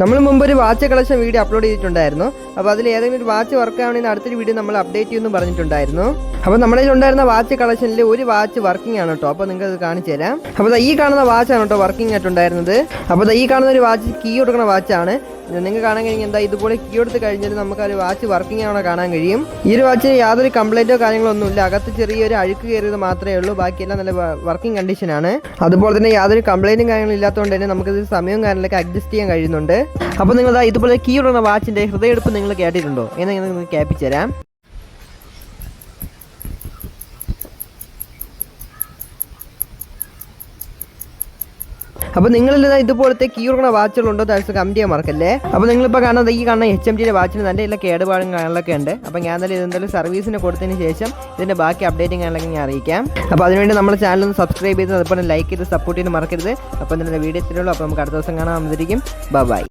നമ്മൾ മുമ്പ് ഒരു വാച്ച് കളക്ഷൻ വീഡിയോ അപ്ലോഡ് ചെയ്തിട്ടുണ്ടായിരുന്നു. അപ്പോൾ അതിൽ ഏതെങ്കിലും ഒരു വാച്ച് വർക്ക് ആവണമെങ്കിൽ അടുത്തൊരു വീഡിയോ നമ്മൾ അപ്ഡേറ്റ് ചെയ്യുമെന്ന് പറഞ്ഞിട്ടുണ്ടായിരുന്നു. അപ്പോൾ നമ്മുടെ ഉണ്ടായിരുന്ന വാച്ച് കളക്ഷനിൽ ഒരു വാച്ച് വർക്കിംഗ് ആണ് കേട്ടോ. അപ്പോൾ നിങ്ങൾക്ക് അത് കാണിച്ചു തരാം. അപ്പോൾ ഈ കാണുന്ന വാച്ചാണ് കേട്ടോ വർക്കിംഗ് ആയിട്ടുണ്ടായിരുന്നത്. അപ്പോൾ ഈ കാണുന്ന ഒരു വാച്ച് കീ കൊടുക്കുന്ന വാച്ചാണ് നിങ്ങൾക്ക് കാണാൻ കഴിയും എന്താ? ഇതുപോലെ കീ എടുത്ത് കഴിഞ്ഞാൽ നമുക്ക് ഒരു വാച്ച് വർക്കിംഗ് ആണോ കാണാൻ കഴിയും. ഈ ഒരു വാച്ചിന് യാതൊരു കംപ്ലൈന്റോ കാര്യങ്ങളോ ഒന്നുമില്ല അകത്ത് ചെറിയൊരു അഴുക്ക് കയറിയത് മാത്രമേ ഉള്ളൂ. ബാക്കിയെല്ലാം നല്ല വർക്കിംഗ് കണ്ടീഷനാണ് അതുപോലെ തന്നെ യാതൊരു കംപ്ലൈന്റും കാര്യങ്ങളും ഇല്ലാത്തതുകൊണ്ട് തന്നെ നമുക്കിത് സമയവും കാര്യങ്ങളൊക്കെ അഡ്ജസ്റ്റ് ചെയ്യാൻ കഴിയുന്നുണ്ട്. അപ്പോൾ നിങ്ങൾ ഇതുപോലെ കീ ഉള്ള വാച്ചിന്റെ ഹൃദയെടുപ്പ് നിങ്ങൾ കേട്ടിട്ടുണ്ടോ? എന്ന് നിങ്ങൾക്ക് കേൾപ്പിച്ചു തരാം. അപ്പോൾ നിങ്ങളിൽ ഇതുപോലത്തെ കീറുന്ന വാച്ചുകളുണ്ടോ താഴ്ച കമന്റ് ചെയ്യാൻ മറക്കല്ലേ അപ്പോൾ നിങ്ങളിപ്പോൾ കാണുന്നത് ഈ കാണുന്ന എച്ച് എം ടിയുടെ വാച്ചിന് നല്ല എല്ലാ കേടുപാടും കാണലൊക്കെ ഉണ്ട്. അപ്പോൾ ഞാൻ തന്നെ ഇതെന്തായാലും സർവീസിന് കൊടുത്തതിന് ശേഷം ഇതിന്റെ ബാക്കി അപ്ഡേറ്റിംഗ് ആണെങ്കിൽ ഞാൻ അറിയിക്കാം. അപ്പോൾ അതിനുവേണ്ടി നമ്മുടെ ചാനൽ ഒന്ന് സബ്സ്ക്രൈബ് ചെയ്ത് അതുപോലെ ലൈക്ക് ചെയ്ത് സപ്പോർട്ട് ചെയ്ത് മറക്കരുത്. അപ്പോൾ നിങ്ങളുടെ വീഡിയോ ഇത്രയുള്ളൂ അപ്പോൾ നമുക്ക് അടുത്ത ദിവസം കാണാൻ വന്നിരിക്കും. ബൈ